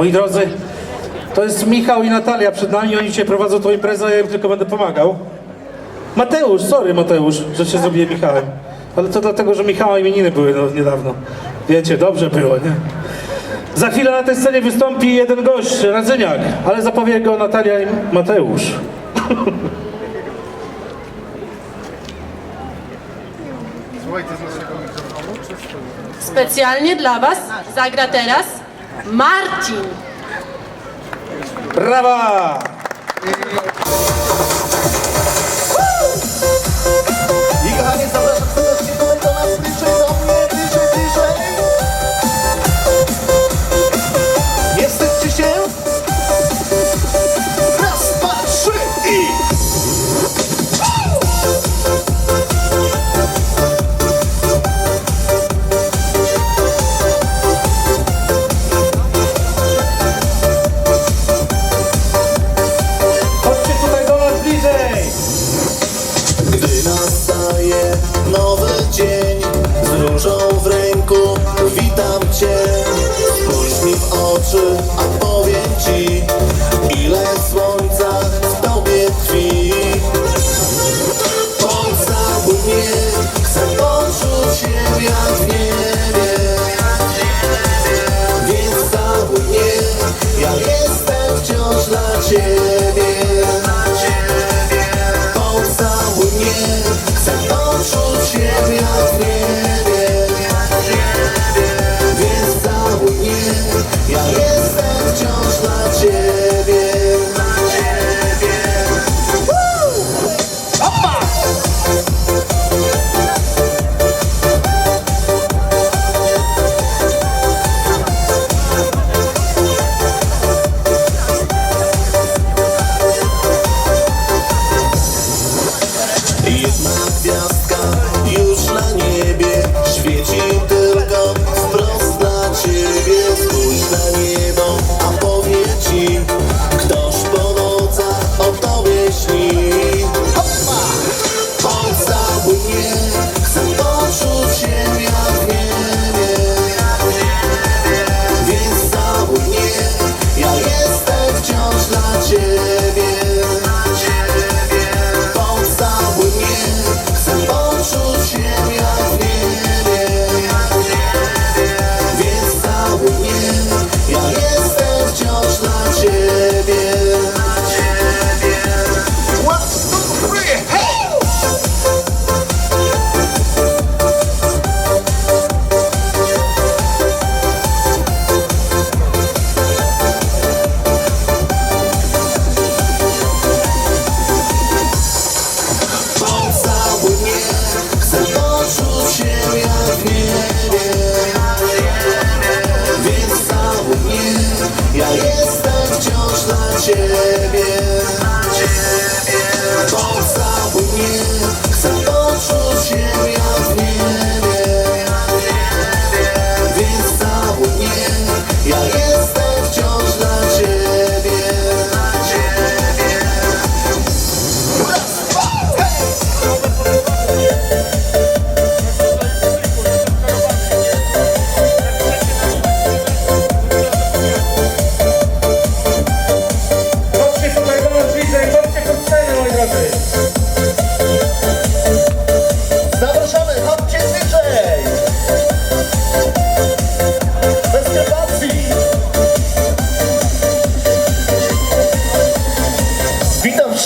Moi drodzy, to jest Michał i Natalia przed nami, oni dzisiaj prowadzą tą imprezę, ja im tylko będę pomagał. Mateusz, sorry Mateusz, że się zrobiłem Michałem. Ale to dlatego, że Michała imieniny były no, niedawno. Wiecie, dobrze było, nie? Za chwilę na tej scenie wystąpi jeden gość, Radzyniak, ale zapowie go Natalia i Mateusz. Specjalnie dla Was zagra teraz Martin. Brava!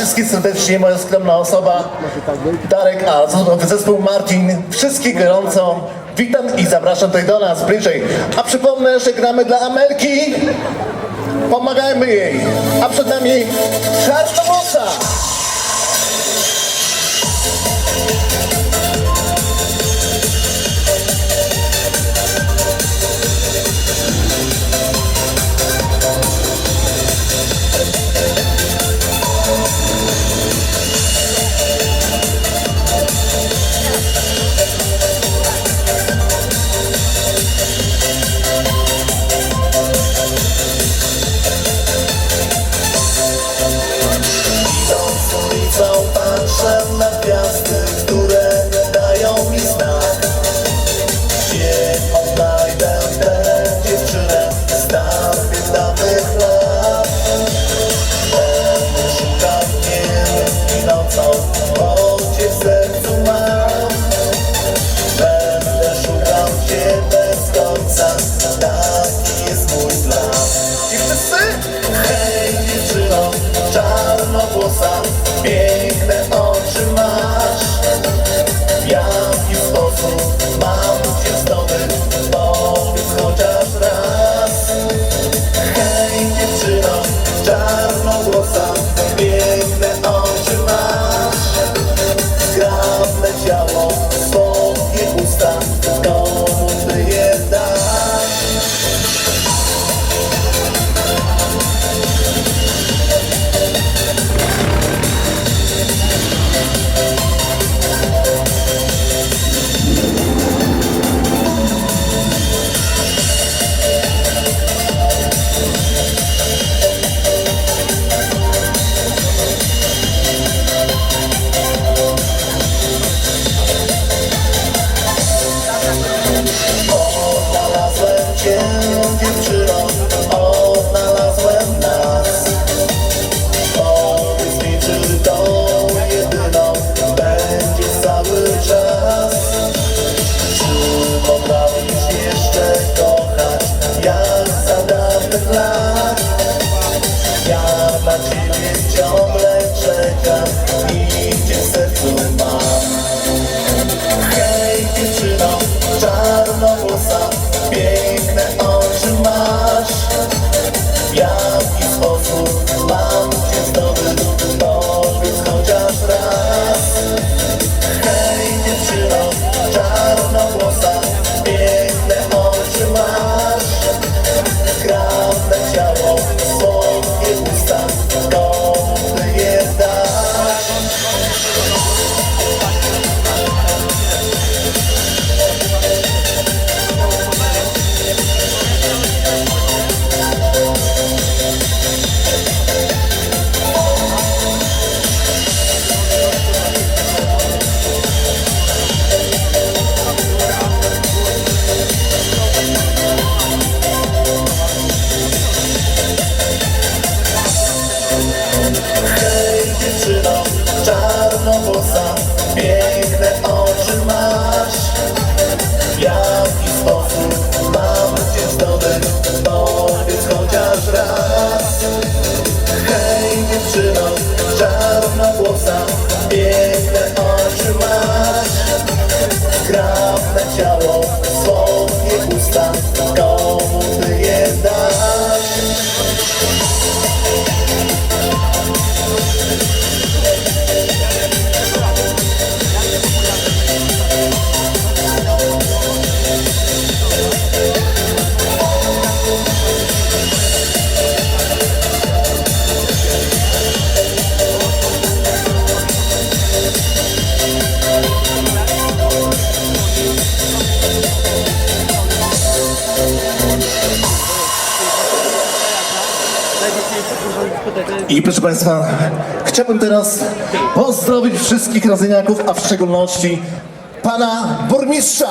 wszystkich serdecznie, moja skromna osoba, Darek, a zespół Marcin, wszystkich gorąco witam i zapraszam tutaj do nas bliżej. A przypomnę, że gramy dla Amelki, pomagajmy jej, a przed nami Czarnowosa! Yeah. proszę Państwa, chciałbym teraz pozdrowić wszystkich rodzeniaków, a w szczególności pana burmistrza.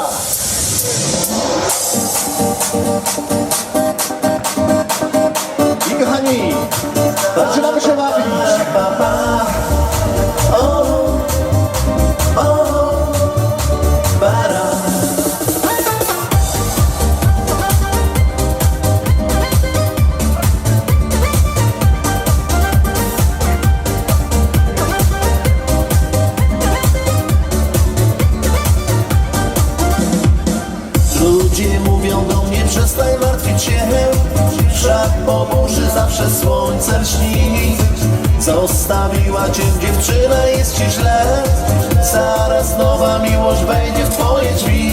I kochani, zaczynamy się bawić. Zostawiła cię dziewczyna, jest ci źle. Zaraz nowa miłość wejdzie w twoje drzwi.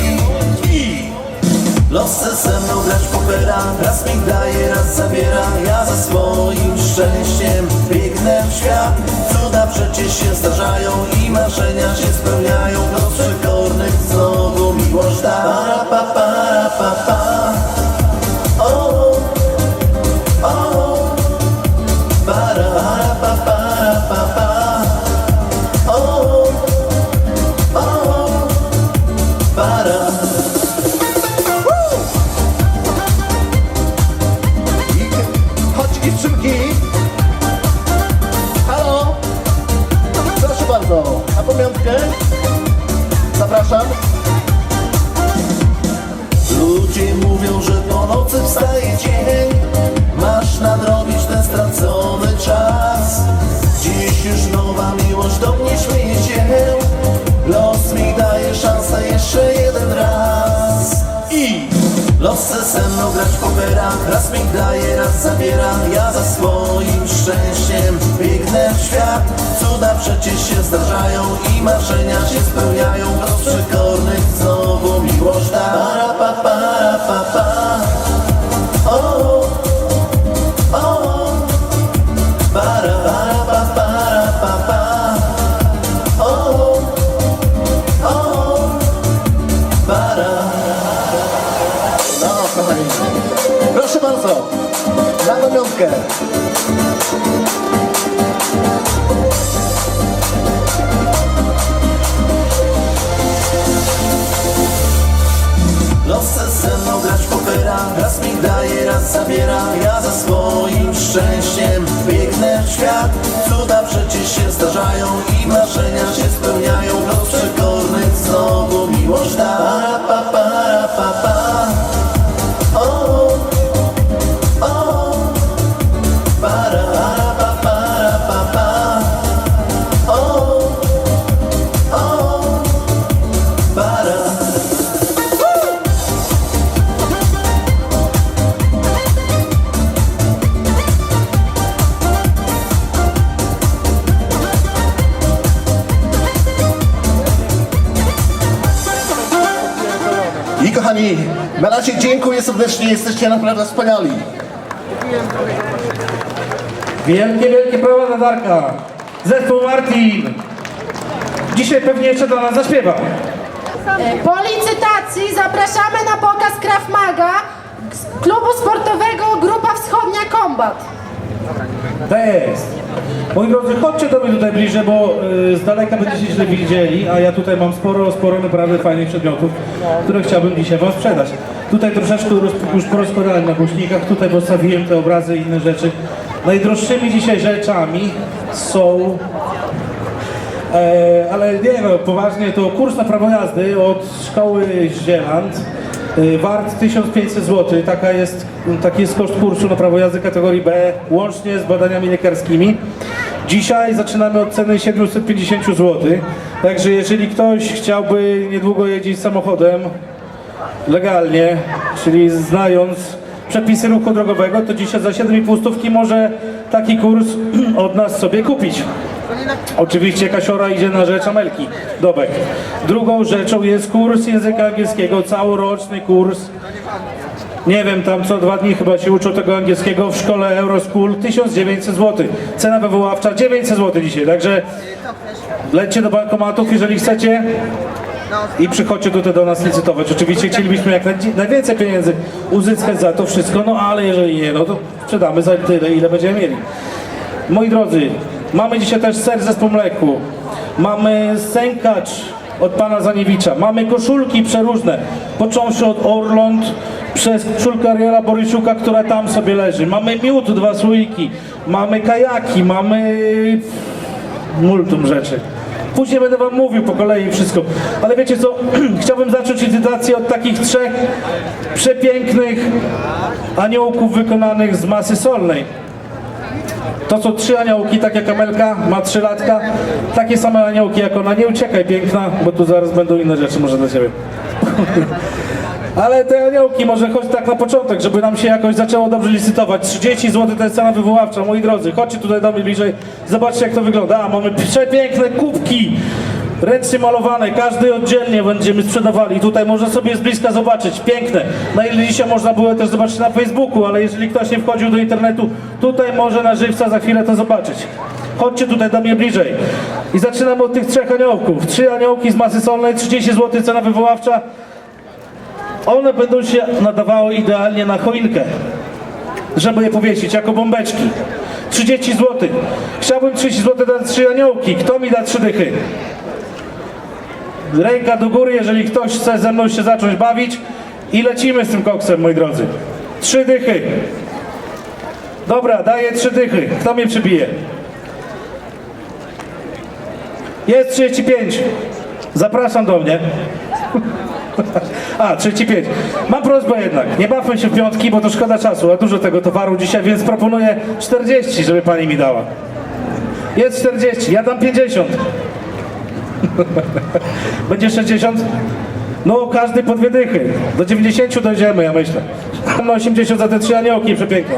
Los chce ze mną grać popera Raz mi daje, raz zabiera. Ja za swoim szczęściem biegnę w świat. Cuda przecież się zdarzają I marzenia się spełniają. Los Ludzie mówią, że po nocy wstaje dzień. Masz na drodze Chcę ze mną grać w pokera Raz mi daje, raz zabiera. Ja za swoim szczęściem biegnę w świat. Cuda przecież się zdarzają I marzenia się spełniają. Los przekornych znowu miłość da. Para pa para pa pa serdecznie, jesteście naprawdę wspaniali. Wielkie, wielkie prawa na Darka. Zespół Martin. Dzisiaj pewnie jeszcze do nas zaśpiewa. Po licytacji zapraszamy na pokaz Krav Maga z klubu sportowego Grupa Wschodnia Kombat. To jest. Moi drodzy, chodźcie do mnie tutaj bliżej, bo y, z daleka będziecie źle widzieli, a ja tutaj mam sporo, sporo naprawdę fajnych przedmiotów, które chciałbym dzisiaj wam sprzedać. Tutaj troszeczkę już porozkładałem na głośnikach, tutaj postawiłem te obrazy i inne rzeczy. Najdroższymi dzisiaj rzeczami są E, ale nie no, poważnie to kurs na prawo jazdy od szkoły Zieland e, wart 1500 zł. Taka jest, taki jest koszt kursu na prawo jazdy kategorii B, łącznie z badaniami lekarskimi. Dzisiaj zaczynamy od ceny 750 zł. Także jeżeli ktoś chciałby niedługo jeździć samochodem legalnie, czyli znając przepisy ruchu drogowego, to dzisiaj za 7,5 stówki może taki kurs od nas sobie kupić. Oczywiście Kasiora idzie na rzecz Amelki Dobek. Drugą rzeczą jest kurs języka angielskiego, całoroczny kurs. Nie wiem, tam co dwa dni chyba się uczą tego angielskiego w szkole Euroschool 1900 zł. Cena wywoławcza 900 zł dzisiaj, także lećcie do bankomatów, jeżeli chcecie i przychodźcie tutaj do nas licytować. Oczywiście chcielibyśmy jak naj- najwięcej pieniędzy uzyskać za to wszystko, no ale jeżeli nie, no to sprzedamy za tyle, ile będziemy mieli. Moi drodzy, mamy dzisiaj też ser ze mleku, mamy sękacz od pana Zaniewicza, mamy koszulki przeróżne, począwszy od Orląt, przez koszulkę Ariela Borysiuka, która tam sobie leży, mamy miód, dwa słoiki, mamy kajaki, mamy multum rzeczy. Później będę wam mówił po kolei wszystko. Ale wiecie co, chciałbym zacząć licytację od takich trzech przepięknych aniołków wykonanych z masy solnej. To są trzy aniołki, tak jak Amelka ma trzy latka. Takie same aniołki jak ona. Nie uciekaj piękna, bo tu zaraz będą inne rzeczy może dla ciebie. Ale te aniołki może choć tak na początek, żeby nam się jakoś zaczęło dobrze licytować. 30 zł to jest cena wywoławcza, moi drodzy. Chodźcie tutaj do mnie bliżej, zobaczcie jak to wygląda. A, mamy przepiękne kubki. Ręcznie malowane, każdy oddzielnie będziemy sprzedawali. Tutaj można sobie z bliska zobaczyć, piękne. Na ile dzisiaj można było też zobaczyć na Facebooku, ale jeżeli ktoś nie wchodził do internetu, tutaj może na żywca za chwilę to zobaczyć. Chodźcie tutaj do mnie bliżej. I zaczynamy od tych trzech aniołków. Trzy aniołki z masy solnej, 30 zł cena wywoławcza. One będą się nadawały idealnie na choinkę, żeby je powiesić jako bombeczki. 30 zł. Chciałbym 30 zł dać trzy aniołki. Kto mi da trzy dychy? Ręka do góry, jeżeli ktoś chce ze mną się zacząć bawić i lecimy z tym koksem, moi drodzy. Trzy dychy. Dobra, daję trzy dychy. Kto mnie przybije? Jest 35. Zapraszam do mnie. A, 35. Mam prośbę jednak, nie bawmy się w piątki, bo to szkoda czasu, a dużo tego towaru dzisiaj, więc proponuję 40, żeby pani mi dała. Jest 40, ja dam 50. Będzie 60? No, każdy po dwie dychy. Do 90 dojdziemy, ja myślę. No 80 za te trzy aniołki, przepięknie.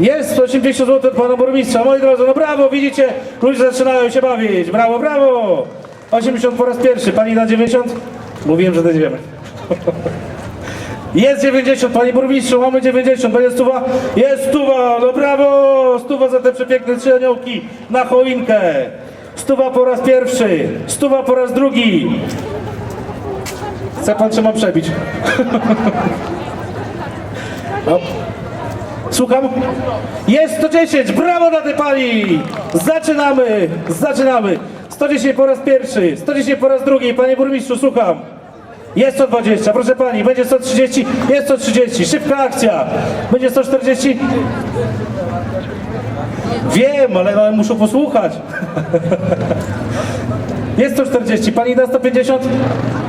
Jest 80 zł od pana burmistrza. Moi drodzy, no brawo, widzicie, ludzie zaczynają się bawić. Brawo, brawo. 80 po raz pierwszy. Pani da 90? Mówiłem, że dojdziemy. Jest 90, panie burmistrzu, mamy 90, będzie stuwa? Jest stuwa, no brawo! Stuwa za te przepiękne trzy aniołki na choinkę. Stuwa po raz pierwszy, stuwa po raz drugi. Chce pan, mam przebić? No. Słucham? Jest 110, brawo dla tej pani! Zaczynamy, zaczynamy. 110 po raz pierwszy, 110 po raz drugi, panie burmistrzu, słucham. Jest 120, proszę pani, będzie 130, jest 130, szybka akcja. Będzie 140. Wiem, ale no, muszę posłuchać. Jest 140, pani da 150?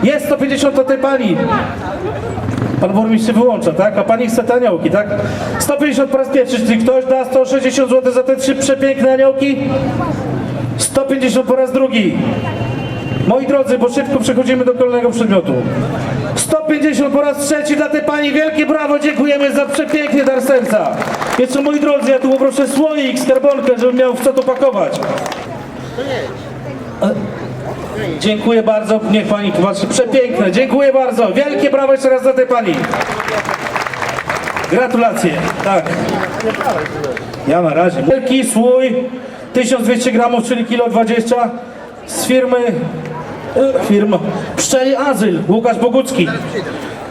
Jest 150 do tej pani. Pan burmistrz się wyłącza, tak? A pani chce te aniołki, tak? 150 po raz pierwszy, czyli ktoś da 160 zł za te trzy przepiękne aniołki? 150 po raz drugi. Moi drodzy, bo szybko przechodzimy do kolejnego przedmiotu. 150 po raz trzeci dla tej pani. Wielkie brawo, dziękujemy za przepiękny dar serca. Jeszcze moi drodzy, ja tu poproszę słoik, skarbonkę, żebym miał w co to pakować. E, Dziękuję bardzo, niech pani patrzy. Przepiękne, dziękuję bardzo. Wielkie brawo jeszcze raz dla tej pani. Gratulacje, tak. Ja na razie. Wielki słój, 1200 gramów, czyli kilo 20 z firmy, firma, Pszczeli Azyl, Łukasz Bogucki.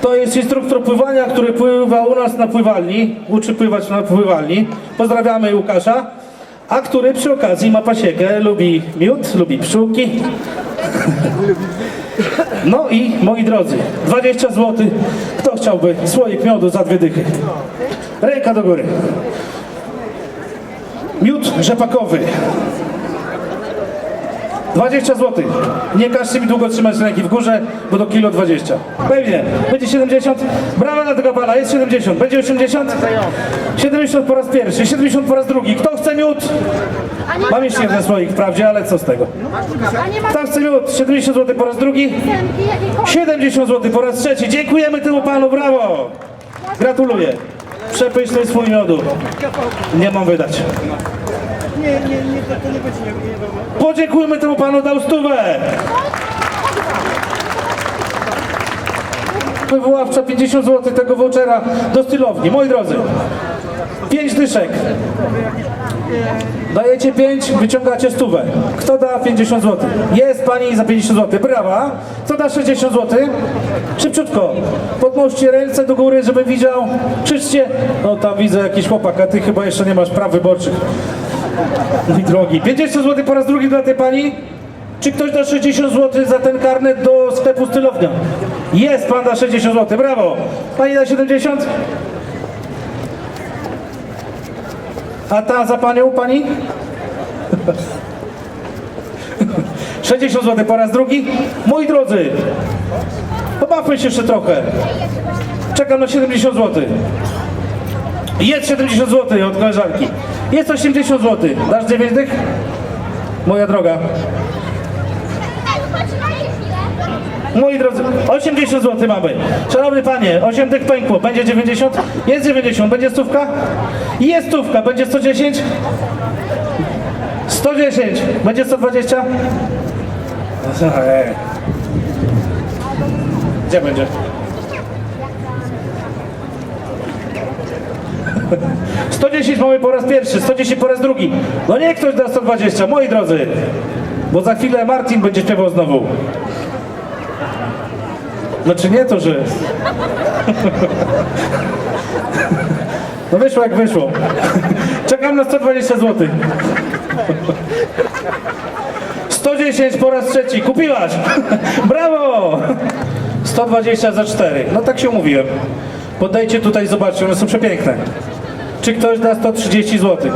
To jest instruktor pływania, który pływa u nas na pływalni, uczy pływać na pływalni. Pozdrawiamy Łukasza. A który przy okazji ma pasiekę, lubi miód, lubi pszczółki. No i moi drodzy, 20 zł. Kto chciałby słoik miodu za dwie dychy? Ręka do góry. Miód rzepakowy. 20 zł. Nie każcie mi długo trzymać ręki w górze, bo do kilo 20. Pewnie. Będzie 70. Brawa dla tego pana. Jest 70. Będzie 80. 70 po raz pierwszy. 70 po raz drugi. Kto chce miód? Mam jeszcze jeden słoik wprawdzie, ale co z tego? Kto chce miód? 70 zł po raz drugi. piosenki jakiejkolwiek? 70 zł po raz trzeci. Dziękujemy temu panu, brawo! Gratuluję. Przepyszny swój miodu. Nie mam wydać. Nie, nie, nie, to nie będzie. Podziękujmy temu panu, dał stówę. Wywoławcza 50 zł tego vouchera do stylowni. Moi drodzy, 5 dyszek. Dajecie 5, wyciągacie stówę. Kto da 50 zł? Jest pani za 50 zł. Brawa. Kto da 60 zł? Szybciutko. Podnoście ręce do góry, żebym widział. Krzyczcie. No tam widzę jakiś chłopak, a ty chyba jeszcze nie masz praw wyborczych. Mój drogi. 50 zł po raz drugi dla tej pani? Czy ktoś da 60 zł za ten karnet do sklepu stylownia? Jest pan da 60 zł. Brawo. Pani da 70? A ta za panią, pani? 60 zł po raz drugi. Moi drodzy, pobawmy się jeszcze trochę. Czekam na 70 zł. Jest 70 zł od koleżanki. Jest 80 zł. Dasz 9 dych? Moja droga. Moi drodzy, 80 zł mamy. Szanowny panie, 8 dych pękło. Będzie 90? Jest 90. Będzie stówka? Jest stówka. Będzie 110? 110. Będzie 120? Ej. Gdzie będzie? Sto dziesięć mamy po raz pierwszy, 110 po raz drugi. No nie ktoś da 120, moi drodzy. Bo za chwilę Martin będzie śpiewał znowu. Znaczy nie to, że... No wyszło jak wyszło. Czekam na 120 zł. 110 po raz trzeci. Kupiłaś! Brawo! 120 za 4. No tak się umówiłem. Podajcie tutaj, zobaczcie, one są przepiękne. Czy ktoś da 130 zł?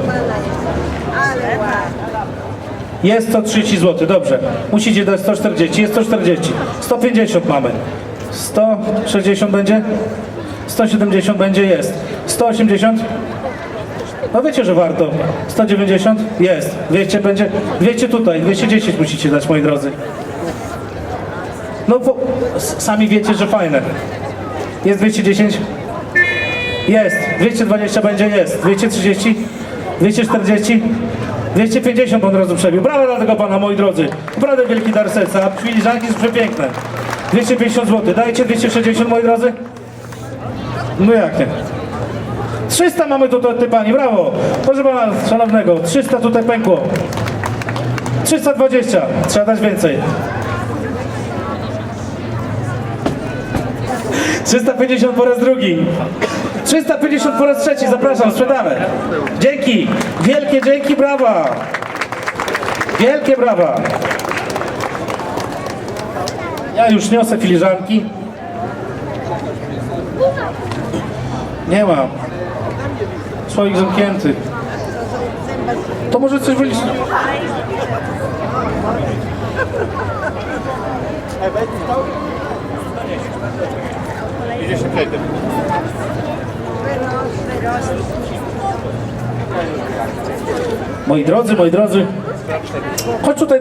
Jest 130 zł, dobrze. Musicie dać 140, jest 140. 150 mamy. 160 będzie? 170 będzie, jest. 180? No wiecie, że warto. 190? Jest. 200 będzie? 200 tutaj, 210 musicie dać, moi drodzy. No bo sami wiecie, że fajne. Jest 210? Jest. 220 będzie? Jest. 230? 240? 250 od razu przebił. Brawo dla tego pana, moi drodzy. Naprawdę wielki dar serca. Filiżanki są przepiękne. 250 zł. Dajcie 260, moi drodzy? No jak nie? 300 mamy tutaj, ty pani, brawo. Proszę pana szanownego, 300 tutaj pękło. 320, trzeba dać więcej. 350 po raz drugi. 350 po raz trzeci, zapraszam, sprzedamy. Dzięki, wielkie dzięki, brawa. Wielkie brawa. Ja już niosę filiżanki. Nie mam. Słoik zamknięty. To może coś wyliczyć. Moi drodzy, moi drodzy. Chodź tutaj do